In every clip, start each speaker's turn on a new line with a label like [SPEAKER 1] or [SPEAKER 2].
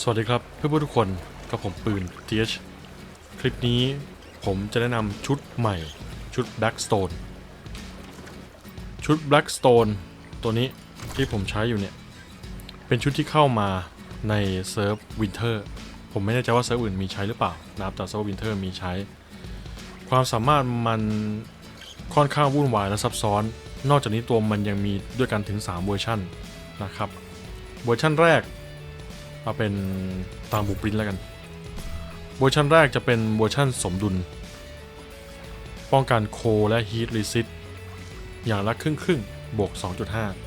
[SPEAKER 1] สวัสดีครับเพื่อนๆทุกคนกับผมปืน TH คลิปนี้ผมจะแนะนำชุดใหม่ชุด Blackstone ชุด Blackstone ตัวนี้ที่ผมใช้อยู่เนี่ย เป็นชุดที่เข้ามาในเซิร์ฟ Winter ผมไม่แน่ใจว่าเซิร์ฟอื่นมีใช้หรือเปล่านะครับแต่เซิร์ฟ Winter มีใช้ ความสามารถมันค่อนข้างวุ่นวายและซับซ้อน นอกจากนี้ตัวมันยังมีด้วยกันถึง 3 เวอร์ชันนะครับ เวอร์ชันแรก เอาเป็นตามบูปรินแล้วกันเวอร์ชันแรกจะเป็นเวอร์ชันสมดุล ป้องกันโคและฮีทรีซิตอย่างละครึ่งครึ่งบวก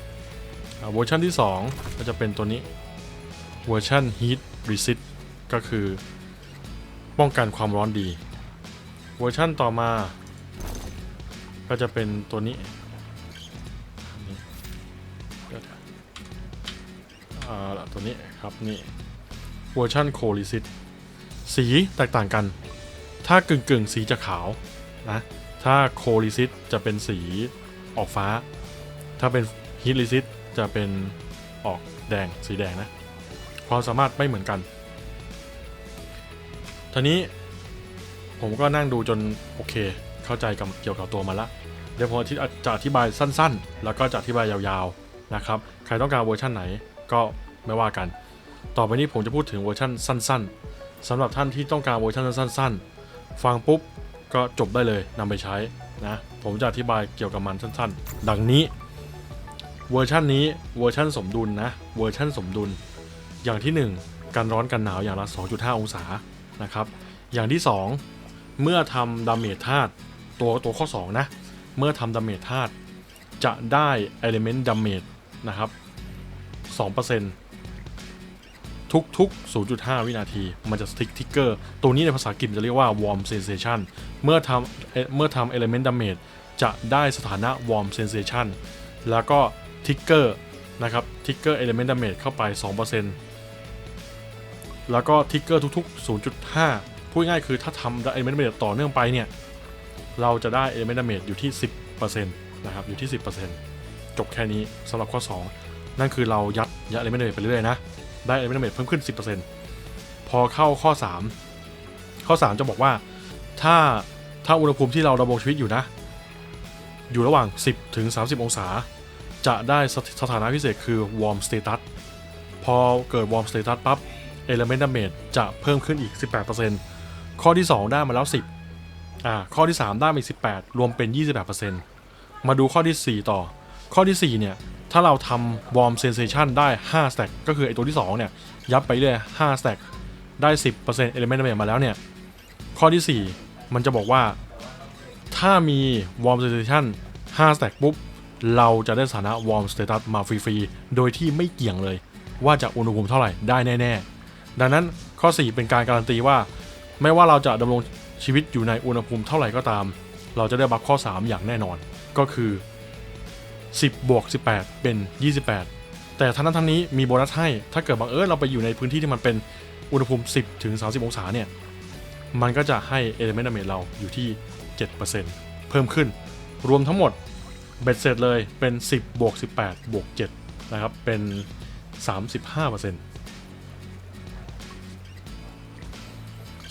[SPEAKER 1] 2.5 เวอร์ชันที่ 2 ก็จะเป็นตัวนี้เวอร์ชันฮีทรีซิตก็คือ ป้องกันความร้อนดี เวอร์ชันต่อมา ก็จะเป็นตัวนี้ อ่าละตัวนี้ครับนี่เวอร์ชันโคลิซิตสีแตกต่างกัน ถ้ากึ่งกึ่งๆสีจะขาวนะถ้าโคลิซิตจะเป็นสีออกฟ้า ถ้าเป็นฮิตลิซิตจะเป็นออกแดงสีแดงนะความสามารถไม่เหมือนกันทีนี้ผมก็นั่งดูจนโอเค เข้าใจกับเกี่ยวกับตัวมันละเดี๋ยวผมจะอธิบายสั้นๆ แล้วก็จะอธิบายยาวๆนะครับ ใครต้องการเวอร์ชันไหน ก็ไม่ว่ากัน ต่อไปนี้ผมจะพูดถึงเวอร์ชันสั้น ๆสำหรับท่านที่ต้องการเวอร์ชันสั้น ๆ ฟังปุ๊บก็จบได้เลยนำไปใช้นะผมจะอธิบายเกี่ยวกับมันสั้น ๆ ดังนี้เวอร์ชันนี้เวอร์ชันสมดุลนะเวอร์ชันสมดุล อย่างที่ 1 การร้อนกันหนาวอย่างละ 2.5 องศานะครับอย่างที่ 2 เมื่อทำดาเมจธาตุตัวตัวข้อ 2 นะ เมื่อทำดาเมจธาตุจะได้ Element Damage นะครับ 2%ทุกทุกๆ 0.5 วินาที มันจะสติ๊กทิกเกอร์ ตัวนี้ในภาษาอังกฤษจะเรียกว่า warm sensation เมื่อทำเเมื่อทำ element damage จะได้สถานะ warm sensation แล้วก็ทิกเกอร์นะครับทิกเกอร์ element damage เข้าไป 2%แล้วก็ทิกเกอร์ทุกๆ 0.5 พูดง่ายๆคือถ้าทำ element damage ต่อเนื่องไปเนี่ย เราจะได้ element damage อยู่ที่ 10%นะครับ อยู่ที่ 10%จบแค่นี้สำหรับข้อ 2 นั่นคือเรายัดยัด element damage ไปเรื่อยๆนะ ได้ element damage เพิ่มขึ้น 10%พอเข้าข้อ 3 ข้อ 3 จะบอกว่าถ้าถ้าอุณหภูมิที่เราดำรงชีวิตอยู่นะ อยู่ระหว่าง 10ถึง30 องศา จะได้สถสถานะพิเศษคือ warm status พอเกิด warm status ปั๊บ element damage จะเพิ่มขึ้นอีก 18%ข้อที่ 2 ได้มาแล้ว 10อ่าข้อที่ 3 ได้มาอีก 18 รวมเป็น 28%มาดูข้อที่ 4 ต่อ ข้อที่ 4 เนี่ย ถ้าเราทำ warm sensation ได้5 stack ก็คือไอตัวที่ 2 เนี่ย ยับไปเรื่อย5 stack ได้ 10% element damage มาแล้วเนี่ย ข้อที่ 4 มันจะบอกว่า ถ้ามี warm sensation 5 stack ปุ๊บ เราจะได้สถานะ warm status มาฟรีๆ โดยที่ไม่เกี่ยงเลย ว่าจะอุณหภูมิเท่าไหร่ได้แน่ๆ ดังนั้นข้อ 4 เป็นการการันตีว่า ไม่ว่าเราจะดำรงชีวิตอยู่ในอุณหภูมิเท่าไหร่ก็ตาม เราจะได้บัฟข้อ 3 อย่างแน่นอน ก็คือ 10บวก18 เป็น 28 แต่ทั้งนั้นทั้งนี้มีโบนัสให้ ถ้าเกิดบังเอิญเราไปอยู่ในพื้นที่ที่มันเป็นอุณหภูมิ 10ถึง30 องศาเนี่ย มันก็จะให้ element damage เราอยู่ที่ 7%เพิ่มขึ้น รวมทั้งหมดเบ็ดเสร็จเลยเป็น 10บวก18บวก7นะครับ เป็น 35%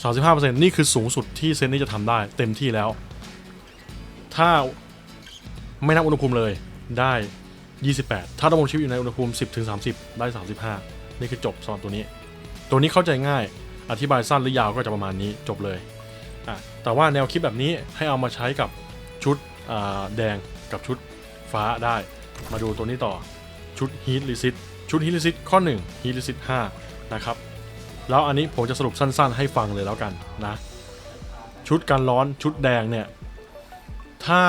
[SPEAKER 1] 35%นี่คือสูงสุดที่เซนนี่จะทำได้เต็มที่แล้ว ถ้าไม่นับอุณหภูมิเลย ได้ 28 ถ้าดำรงชีวิตอยู่ในอุณหภูมิ 10ถึง30 ได้ 35 นี่คือจบสำหรับตัวนี้ ตัวนี้เข้าใจง่าย อธิบายสั้นหรือยาวก็จะประมาณนี้จบเลยอะแต่ว่าแนวคิดแบบนี้ให้เอามาใช้กับชุดแดงกับชุดฟ้าได้ มาดูตัวนี้ต่อชุด Heat Resist ชุด Heat Resist ข้อ1 Heat Resist 5นะครับแล้วอันนี้ผมจะสรุปสั้นๆ ให้ฟังเลยแล้วกันนะ ชุดกันร้อนชุดแดงเนี่ย ถ้า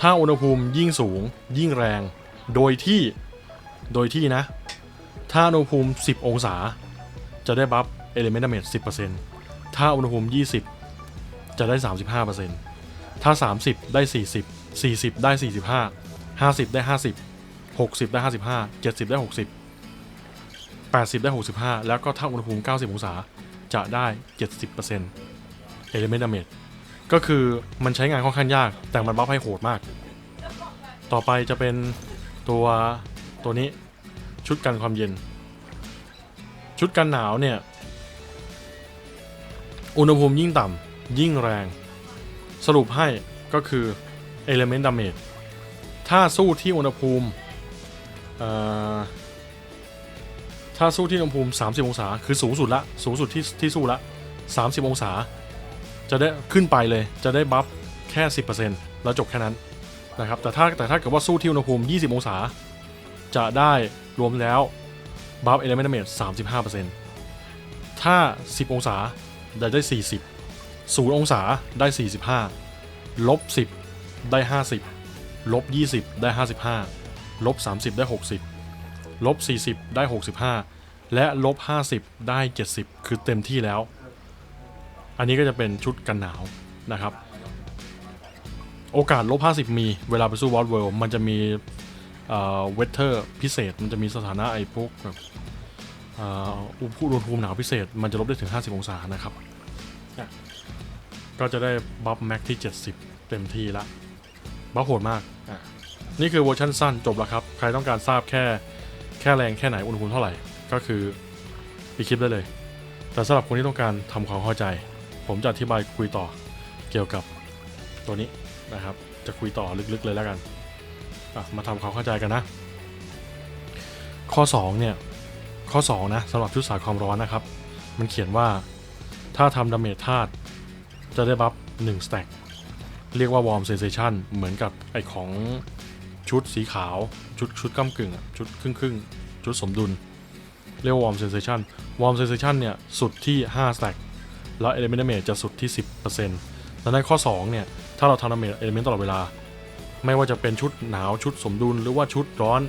[SPEAKER 1] ถ้าอุณหภูมิยิ่งสูงยิ่งแรง โดยที่ โดยที่นะ ถ้าอุณหภูมิ 10 องศา จะได้บัฟ Element Damage 10%ถ้าอุณหภูมิ 20 จะได้ 35%ถ้า 30 ได้ 40 40 ได้ 45 50 ได้ 50 60 ได้ 55 70 ได้ 60 80 ได้ 65 แล้วก็ถ้าอุณหภูมิ 90 องศา จะได้ 70% Element Damage ก็คือมันใช้งานค่อนข้างยาก แต่มันบัฟให้โหดมาก ต่อไปจะเป็นตัวตัวนี้ชุดกันความเย็น ชุดกันหนาวเนี่ย อุณหภูมิยิ่งต่ำยิ่งแรง สรุปให้ก็คือ Element Damage ถ้าสู้ที่อุณหภูมิถ้าสู้ที่อุณหภูมิ 30 องศา คือสูงสุดละ สูงสุดที่ที่สู้ละ 30 องศา จะได้ขึ้นไปเลยจะได้บัฟแค่ 10%แล้วจบแค่นั้นนะครับแต่ถ้าแต่ถ้าเกิดว่าสู้ที่อุณหภูมิ 20 องศา จะได้รวมแล้วบัฟ Element Damage 35%ถ้า 10 องศาจะได้ 40 0 องศาได้ 45 ลบ 10 ได้ 50 ลบ 20 ได้ 55 ลบ 30 ได้ 60 ลบ 40 ได้ 65 และลบ 50 ได้ 70 คือเต็มที่แล้ว อันนี้ก็จะเป็นชุดกันหนาวนะครับ โอกาสลบ 50 มี เวลาไปสู้วอลเวิลมันจะมีเวทเทอร์พิเศษ มันจะมีสถานะไอ้พวกแบบอุณหภูมิหนาวพิเศษ มันจะลบได้ถึง 50 องศานะครับ ก็จะได้บัฟแม็กที่ 70 เต็มที่ละ บัฟโหดมากอะนี่คือเวอร์ชันสั้นจบแล้วครับ ใครต้องการทราบแค่แค่แรงแค่ไหนอุณหภูมิเท่าไหร่ ก็คือไปคลิปได้เลย แต่สำหรับคนที่ต้องการทำความเข้าใจ ผมจะอธิบายคุยต่อเกี่ยวกับตัวนี้นะครับ จะคุยต่อลึกๆเลยแล้วกันมาทำความเข้าใจกันนะ ข้อ 2 เนี่ย ข้อ 2 นะสำหรับชุดสายความร้อนนะครับ มันเขียนว่าถ้าทำดาเมจธาตุจะได้บัฟ1 stack เรียกว่า warm sensation เหมือนกับไอของชุดสีขาว ชุดชุดก้ากึ่งอะชุดครึ่งครึ่งๆชุดสมดุล เรียกว่า warm sensation warm sensation เนี่ย สุดที่5 stack แล้ว element damage จะสุดที่ 10%ดังนั้นข้อ 2 เนี่ย ถ้าเราทำดาเมจ element ตลอดเวลา ไม่ว่าจะเป็นชุดหนาวชุดสมดุลหรือว่าชุดร้อน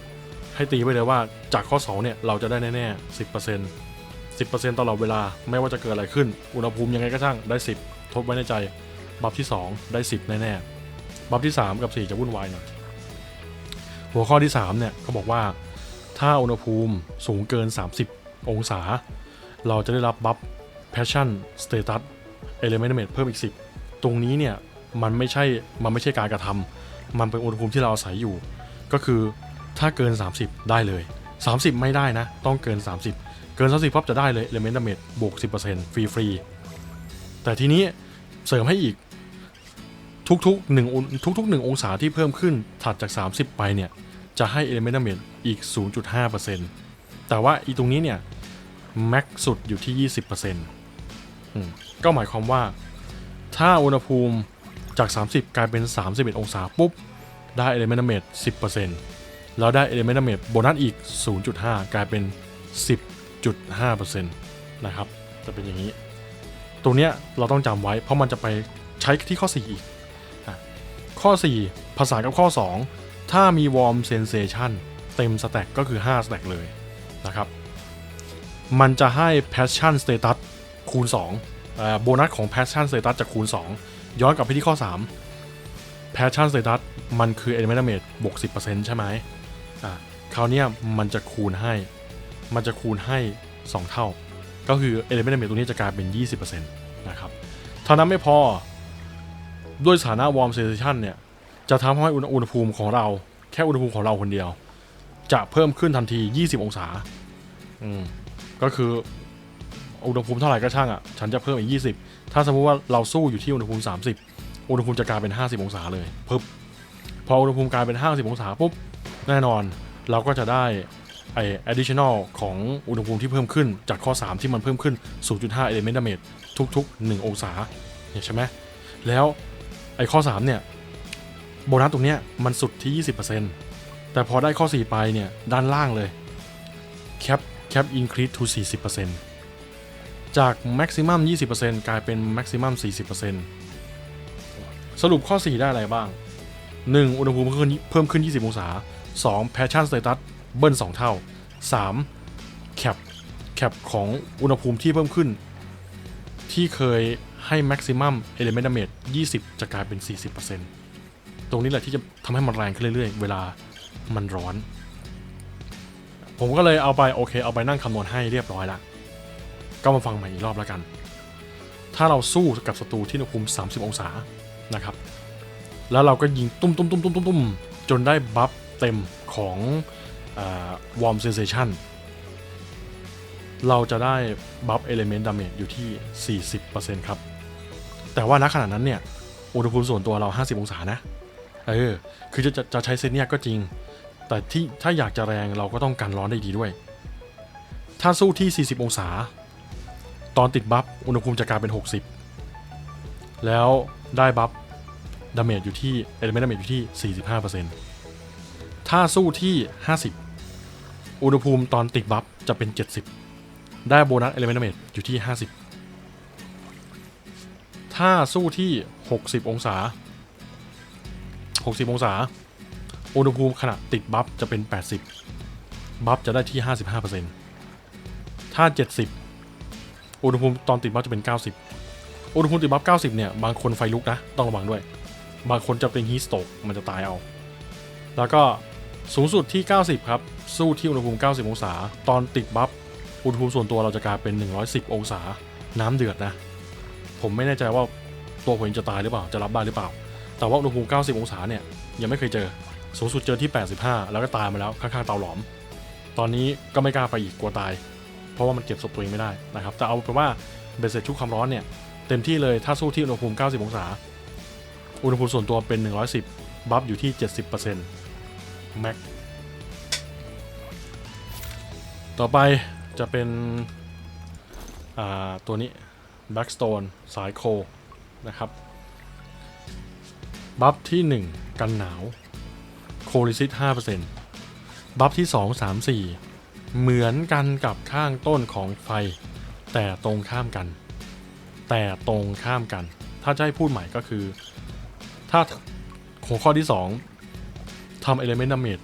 [SPEAKER 1] ให้ตีไว้เลยว่าจากข้อ 2 เนี่ย เราจะได้แน่ๆ 10% 10%ตลอดเวลาไม่ว่าจะเกิดอะไรขึ้น อุณหภูมิยังไงก็ช่างได้ 10 ทบไว้ในใจ บัฟที่ 2 ได้ 10 แน่ๆ บัฟที่ 3 กับ 4 จะวุ่นวายหน่อย หัวข้อที่ 3 เนี่ยเขาบอกว่า ถ้าอุณหภูมิสูงเกิน 30 องศา เราจะได้รับบัฟ passion status element damage เพิ่มอีก 10 ตรงนี้เนี่ยมันไม่ใช่มันไม่ใช่การกระทำมันเป็นอุณหภูมิที่เราอาศัยอยู่ ก็คือถ้าเกิน 30 ได้เลย 30 ไม่ได้นะ ต้องเกิน 30 เกิน 30ปั๊บจะได้เลย element damage บวก 10%ฟรีฟรีแต่ทีนี้เสริมให้อีกทุกๆ1องทุกๆ 1 องศาที่เพิ่มขึ้นถัดจาก 30 ไปเนี่ย จะให้ element damage อีก 0.5%แต่ว่าอีตรงนี้เนี่ยแม็กสุดอยู่ที่ 20%อืม ก็หมายความว่า ถ้าอุณหภูมิจาก 30 กลายเป็น 31 องศาปุ๊บ ได้ element damage 10%แล้วได้ element damage โบนัสอีก 0.5 กลายเป็น 10.5%นะครับจะเป็นอย่างนี้ตรงเนี้ยเราต้องจำไว้ เพราะมันจะไปใช้ที่ข้อ 4 อีกอะข้อ 4 ภาษากับข้อ 2 ถ้ามี warm sensation เต็มสแต็กก็คือ5สแต็กเลยนะครับ มันจะให้ passion status คูณ2อ่าโบนัสของ passion status จะคูณ 2 ย้อนกลับไปที่ข้อ 3 passion status มันคือ element damage บวก 10%ใช่ไหมอ่าคราวนี้มันจะคูณให้ มันจะคูณให้ 2 เท่า ก็คือ element damage ตรงนี้จะกลายเป็น 20%นะครับเท่านั้นไม่พอ ด้วยสถานะ warm sensation เนี่ย จะทำให้อุณอุณหภูมิของเรา แค่อุณหภูมิของเราคนเดียว จะเพิ่มขึ้นทันที 20 องศา อืมก็คือ อุณหภูมิเท่าไหร่ก็ช่างอะ ฉันจะเพิ่มอีก 20 ถ้าสมมติว่าเราสู้อยู่ที่อุณหภูมิ 30 อุณหภูมิจะกลายเป็น 50 องศาเลยปึ๊บพออุณหภูมิกลายเป็น 50 องศาปุ๊บ แน่นอนเราก็จะได้ไอ้ additional ของอุณหภูมิที่เพิ่มขึ้นจากข้อ 3 ที่มันเพิ่มขึ้น 0.5 element damage ทุก ๆ 1 องศาเนี่ยใช่ไหมแล้วไอ้ข้อ 3 เนี่ย โบนัสตรงเนี้ยมันสุดที่ 20%แต่พอได้ข้อ 4 ไปเนี่ย ด้านล่างเลย cap cap increase to 40% จาก maximum 20%กลายเป็น maximum 40%สรุปข้อ 4 ได้อะไรบ้าง 1. อุณหภูมิเพิ่มขึ้นเพิ่มขึ้น 20 องศา 2. passion status เบิ้ล 2 เท่า 3. cap cap ของอุณหภูมิที่เพิ่มขึ้น ที่เคยให้ maximum element damage 20 จะกลายเป็น 40%ตรงนี้แหละที่จะทำให้มันแรงขึ้นเรื่อยๆ เวลามันร้อน ผมก็เลยเอาไปโอเค เอาไปนั่งคำนวณให้เรียบร้อยละ ก็มาฟังใหม่อีกรอบแล้วกัน ถ้าเราสู้กับศัตรูที่อุณหภูมิ 30 องศานะครับ แล้วเราก็ยิงตุ้มตุ้มตุ้มตุ้มตุ้มตุ้มจนได้บัฟเต็มของวอร์มเซนเซชันเราจะได้บัฟเอลิเมนต์ดาเมจอยู่ที่ 40%ครับ แต่ว่าณขณะนั้นเนี่ยอุณหภูมิส่วนตัวเรา 50 องศานะ เออ คือจะจะจะใช้เซตเนียก็จริง แต่ที่ถ้าอยากจะแรงเราก็ต้องกันร้อนได้ดีด้วย ถ้าสู้ที่ 40 องศา ตอนติดบัฟอุณหภูมิจะกลายเป็น 60 แล้วได้บัฟดาเมจอยู่ที่เอลเมนต์ดาเมจอยู่ที่ 45%ถ้าสู้ที่ 50 อุณหภูมิตอนติดบัฟจะเป็น 70 ได้โบนัสเอลเมนต์ดาเมจอยู่ที่ 50 ถ้าสู้ที่ 60 องศา 60 องศา อุณหภูมิขณะติดบัฟจะเป็น 80 บัฟจะได้ที่ 55%ถ้า 70 อุณหภูมิตอนติดบัฟจะเป็น 90 อุณหภูมิติดบัฟ 90 เนี่ย บางคนไฟลุกนะ ต้องระวังด้วย บางคนจะเป็นฮีสโตกมันจะตายเอา แล้วก็สูงสุดที่ 90 ครับ สู้ที่อุณหภูมิ 90 องศา ตอนติดบัฟ อุณหภูมิส่วนตัวเราจะกลายเป็น 110 องศา น้ำเดือดนะ ผมไม่แน่ใจว่าตัวผมจะตายหรือเปล่า จะรับได้หรือเปล่า แต่ว่าอุณหภูมิ 90 องศาเนี่ย ยังไม่เคยเจอ สูงสุดเจอที่ 85 แล้วก็ตายมาแล้วข้างๆเตาหลอม ตอนนี้ก็ไม่กล้าไปอีกกลัวตาย เพราะว่ามันเก็บศพตัวเองไม่ได้นะครับแต่เอาเป็นว่าเบสเสร็จชุดความร้อนเนี่ยเต็มที่เลยถ้าสู้ที่อุณหภูมิ 90 องศา อุณหภูมิส่วนตัวเป็น 110 บัฟอยู่ที่ 70%แม็กต่อไปจะเป็นอ่าตัวนี้ Blackstone สายโคนะครับ บัฟที่ 1 กันหนาว โคลิซิต5%บัฟที่ 2 3 4 เหมือนกันกับข้างต้นของไฟ แต่ตรงข้ามกัน แต่ตรงข้ามกัน ถ้าจะให้พูดใหม่ก็คือ ถ้าหัวข้อที่ 2ทำ Element Damage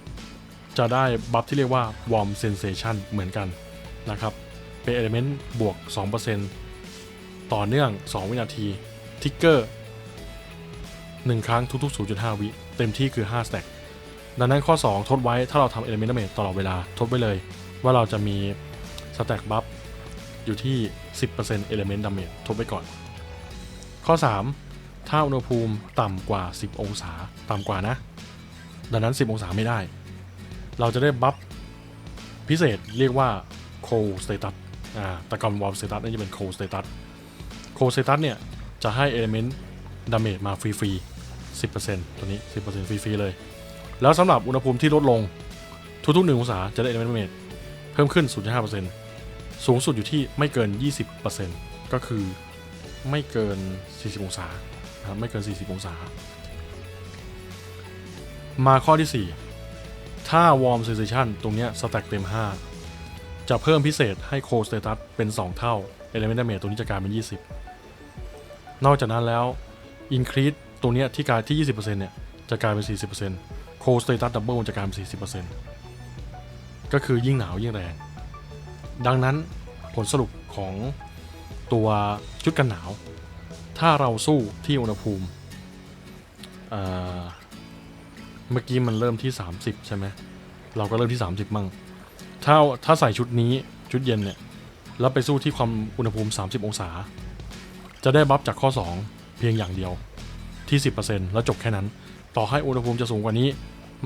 [SPEAKER 1] จะได้บัฟที่เรียกว่า Warm Sensation เหมือนกันนะครับ เป็น Element บวก 2%ต่อเนื่อง 2 วินาที ทิกเกอร์ 1 ครั้งทุกๆ 0.5 วิ เต็มที่คือ 5 stack ดังนั้นข้อ 2 ทดไว้ถ้าเราทำ Element Damage ตลอดเวลา ทดไว้เลย ว่าเราจะมี stack buff อยู่ที่ 10% Element Damage ทดไว้ก่อน ข้อ 3 ถ้าอุณหภูมิต่ำกว่า 10 องศาต่ำกว่านะ ดังนั้น 10 องศาไม่ได้ เราจะได้บัฟพิเศษเรียกว่า cold status อ่าแต่ก่อน warm status นี่จะเป็น cold status cold status เนี่ย จะให้ element damage มาฟรีๆ 10%ตัวนี้ 10%ฟรีๆเลย แล้วสำหรับอุณหภูมิที่ลดลงทุกๆ1องศาจะได้ element damage เพิ่มขึ้น 0.5%สูงสุดอยู่ที่ไม่เกิน 20%ก็คือไม่เกิน 40 องศานะครับไม่เกิน 40 องศา มาข้อที่ 4 ถ้า warm sensation ตรงเนี้ย stack เต็ม 5 จะเพิ่มพิเศษให้ cold status เป็น 2 เท่า element damage ตัวนี้จะกลายเป็น 20 นอกจากนั้นแล้ว increase ตัวเนี้ยที่กลายที่ 20%เนี่ยจะกลายเป็น 40% cold status double จะกลายเป็น 40% ก็คือยิ่งหนาวยิ่งแรง ดังนั้นผลสรุปของตัวชุดกันหนาว ถ้าเราสู้ที่อุณหภูมิเมื่อกี้มันเริ่มที่ 30 ใช่ไหมเราก็เริ่มที่ 30 มั่ง ถ้าถ้าใส่ชุดนี้ชุดเย็นเนี่ย แล้วไปสู้ที่ความอุณหภูมิ 30 องศา จะได้บัฟจากข้อ 2 เพียงอย่างเดียวที่ 10%แล้วจบแค่นั้น ต่อให้อุณหภูมิจะสูงกว่านี้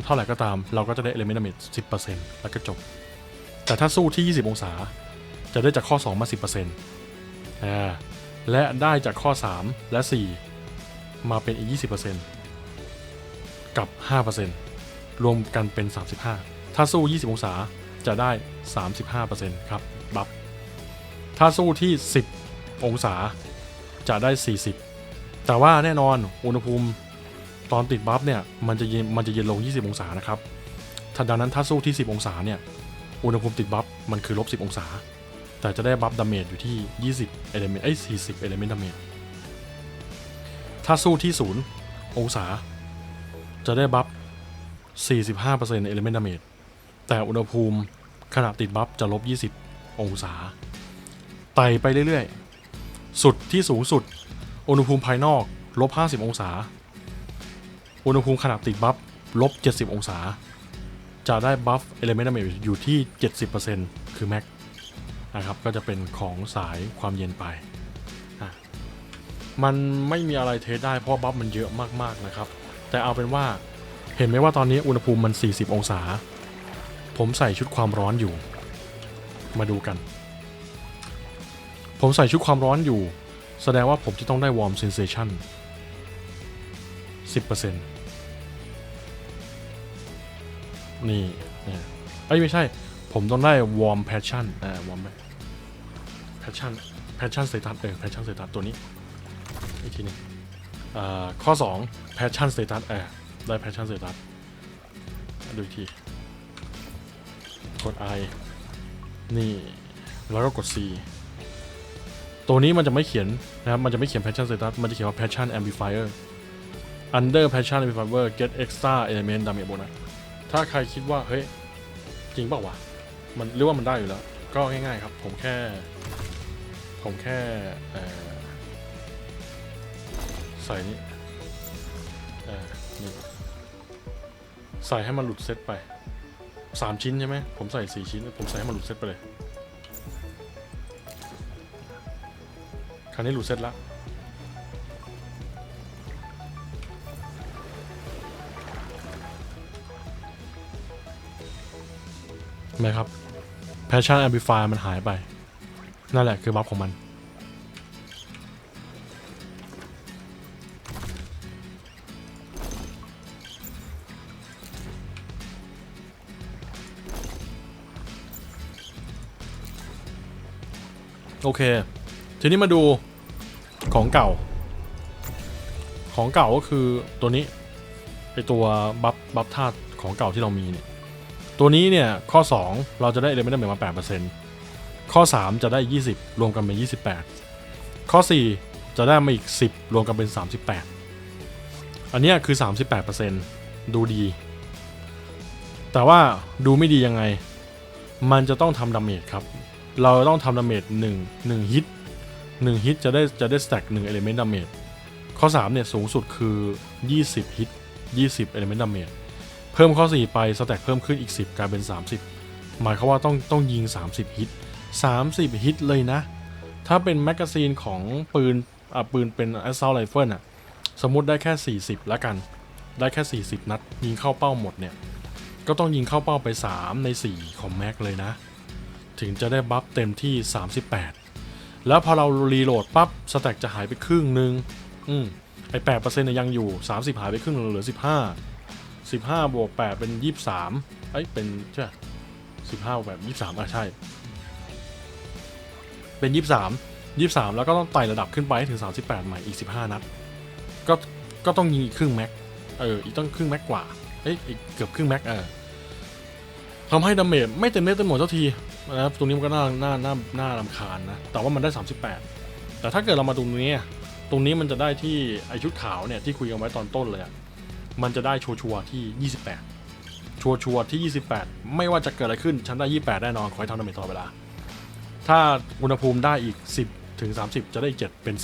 [SPEAKER 1] เท่าไหร่ก็ตาม เราก็จะได้ element damage 10%แล้วก็จบ แต่ถ้าสู้ที่20องศา จะได้จากข้อ2มา10%อ่าและได้จากข้อ3และ4มาเป็นอีก20%กับ5%รวมกันเป็น35ถ้าสู้20องศาจะได้35%ครับบัฟถ้าสู้ที่10องศาจะได้40แต่ว่าแน่นอนอุณหภูมิ ตอนติดบัฟเนี่ยมันจะเย็นมันจะเย็นลง 20 องศานะครับถ้าดังนั้นถ้าสู้ที่ 10 องศาเนี่ยอุณหภูมิติดบัฟมันคือลบ10 องศา แต่จะได้บัฟดาเมจอยู่ที่ 20 element เอ้40 element damage ถ้าสู้ที่ 0 องศา จะได้บัฟ 45% element damage แต่อุณหภูมิขณะติดบัฟจะลบ 20 องศา ไต่ไปเรื่อยๆ สุดที่สูงสุด อุณหภูมิภายนอกลบ 50 องศา อุณหภูมิขณะติดบัฟลบ 70 องศา จะได้บัฟ element damage อยู่ที่ 70%คือแม็กนะครับก็จะเป็นของสายความเย็นไป มันไม่มีอะไรเทสได้เพราะบัฟมันเยอะมากๆนะครับ แต่เอาเป็นว่าเห็นไหมว่าตอนนี้อุณหภูมิมัน 40 องศา ผมใส่ชุดความร้อนอยู่ มาดูกัน ผมใส่ชุดความร้อนอยู่ แสดงว่าผมจะต้องได้ warm sensation 10%นี่เนี่ ยเอ้ยไม่ใช่ ผมต้องได้ warm passion อ่า warm passion passion status เออ passion status ตัวนี้อีกทีหนึงอ่าข้อ2 passion status เออได้ passion status ดูอีกที กด I นี่ แล้วก็กด C ตัวนี้มันจะไม่เขียนนะครับ มันจะไม่เขียน passion status มันจะเขียนว่า passion amplifier under passion amplifier get extra element damage bonus ถ้าใครคิดว่าเฮ้ยจริงเปล่าวะมันหรือว่ามันได้อยู่แล้ว ก็ง่ายๆครับ ผมแค่ ผมแค่ใส่นี่นี่ใส่ให้มันหลุดเซตไปสามชิ้นใช่ไหมผมใส่สี่ชิ้น ผมใส่ให้มันหลุดเซตไปเลย คราวนี้หลุดเซตแล้ว นไหมครับ Passion Amplifier มันหายไป นั่นแหละคือบัฟของมันโอเค ทีนี้มาดูของเก่า ของเก่าก็คือตัวนี้ไอตัวบัฟบัฟธาตุของเก่าที่เรามีเนี่ย ตัวนี้เนี่ยข้อ 2 เราจะได้เอเลเมนต์มา 8%ข้อ 3 จะได้ 20 รวมกันเป็น 28 ข้อ 4 จะได้มาอีก 10 รวมกันเป็น 38 อันนี้คือ 38%ดูดี แต่ว่าดูไม่ดียังไง มันจะต้องทำดาเมจครับ เราต้องทำดาเมจ1 1ฮิต1ฮิตจะได้จะได้สแต็ก1 element damage ข้อ 3 เนี่ยสูงสุดคือ 20ฮิต20 element damage เเพิ่มข้อ 4 ไปสแต็กเพิ่มขึ้นอีก 10 กลายเป็น 30 หมายความว่าต้องต้องยิง 30 ฮิต 30 ฮิตเลยนะ ถ้าเป็นแมกกาซีนของปืนอะปืนเป็น assault rifle อะสมมติได้แค่ 40แล้วกัน ได้แค่ 40 นัด ยิงเข้าเป้าหมดเนี่ย ก็ต้องยิงเข้าเป้าไป 3 ใน 4 ของแม็กเลยนะ ถึงจะได้บัฟเต็มที่ 38 แล้วพอเรารีโหลดปั๊บสแต็กจะหายไปครึ่งหนึ่งอืมไอ8%เนี่ยยังอยู่ 30 หายไปครึ่งหนึ่งเหลือ 15 15บห้าบวก8เป็น23เอ้ยเป็นใช่15บวก8 23อะใช่ เป็น23 23แล้วก็ต้องไต่ระดับขึ้นไปให้ถึง38ใหม่อีก15นัด ก็ก็ต้องยิงอีกครึ่งแม็กเอออีกต้องครึ่งแม็กกว่าเอ้ยอีกเกือบครึ่งแม็กเออทำให้ดาเมจไม่เต็มเม็ดเต็มหมดเท่าทีนะครับตรงนี้มันก็น่าน่าน่าน่ารำคาญนะ แต่ว่ามันได้ 38 แต่ถ้าเกิดเรามาตรงนี้ ตรงนี้มันจะได้ที่ไอชุดขาวเนี่ยที่คุยกันไว้ตอนต้นเลยอะ มันจะได้ชัวร์ที่ 28 ชัวร์ที่ 28 ไม่ว่าจะเกิดอะไรขึ้นฉันได้ 28 แน่นอน ขอให้ทำดาเมจตลอดเวลา ถ้าอุณหภูมิได้อีก 10 ถึง 30 จะได้อีก7เป็น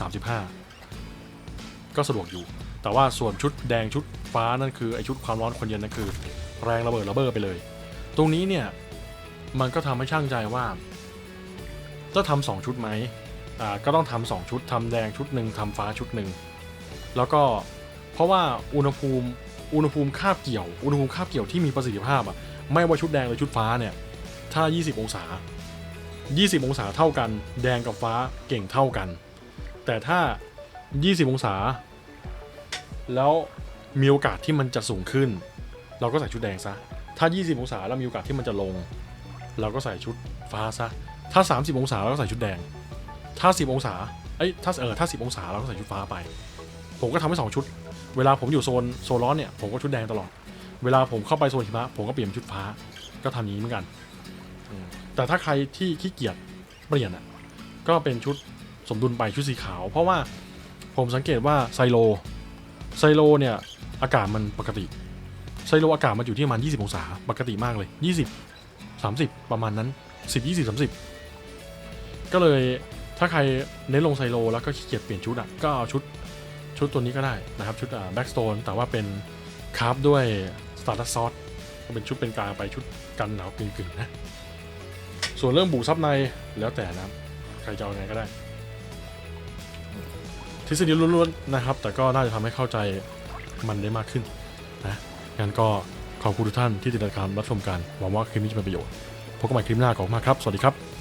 [SPEAKER 1] 35 ก็สะดวกอยู่ แต่ว่าส่วนชุดแดงชุดฟ้านั่นคือไอชุดความร้อนคนเย็นนั่นคือ แรงระเบิดระเบ้อไปเลย ตรงนี้เนี่ยมันก็ทำให้ช่างใจว่าจะทำสองชุดไหมอ่าก็ต้องทำสองชุดทำแดงชุดหนึ่งทำฟ้าชุดหนึ่งแล้วก็ เพราะว่าอุณหภูมิอุณหภูมิคาบเกี่ยว อุณหภูมิคาบเกี่ยวที่มีประสิทธิภาพอะไม่ว่าชุดแดงหรือชุดฟ้าเนี่ยถ้า 20 องศา 20 องศาเท่ากัน แดงกับฟ้าเก่งเท่ากัน แต่ถ้า 20 องศา แล้วมีโอกาสที่มันจะสูงขึ้น เราก็ใส่ชุดแดงซะ ถ้า 20 องศาแล้วมีโอกาสที่มันจะลง เราก็ใส่ชุดฟ้าซะ ถ้า 30 องศาเราก็ใส่ชุดแดง ถ้า 10 องศา เอ้ย ถ้าเออถ้า 10 องศาเราก็ใส่ชุดฟ้าไป ผมก็ทำให้สองชุด เวลาผมอยู่โซนโซนร้อนเนี่ยผมก็ชุดแดงตลอด เวลาผมเข้าไปโซนหิมะผมก็เปลี่ยนเป็นชุดฟ้า ก็ทำอย่างนี้เหมือนกัน แต่ถ้าใครที่ขี้เกียจเปลี่ยนอะก็เป็นชุดสมดุลไปชุดสีขาว เพราะว่าผมสังเกตว่าไซโลไซโลเนี่ยอากาศมันปกติไซโลอากาศมันอยู่ที่ประมาณ 20 องศาปกติมากเลย 20 30 ประมาณนั้น 10 20 30 ก็เลยถ้าใครเน้นลงไซโลแล้วก็ขี้เกียจเปลี่ยนชุดอะก็เอาชุด ชุดตัวนี้ก็ได้นะครับ ชุดแบ็กสโตนแต่ว่าเป็นคราฟด้วยสตาร์ทซอสก็เป็นชุดเป็นกลางไปชุดกันหนาวกึ่งๆนะ ส่วนเรื่องบูซับในแล้วแต่นะใครจะเอาไงก็ได้ ทฤษฎีล้วนๆนะครับ แต่ก็น่าจะทำให้เข้าใจมันได้มากขึ้นนะงั้นก็ขอบคุณทุกท่านที่ติดตามรับชมกันหวังว่าคลิปนี้จะเป็นประโยชน์พบกันใหม่คลิปหน้าขอบคุณมากครับ สวัสดีครับ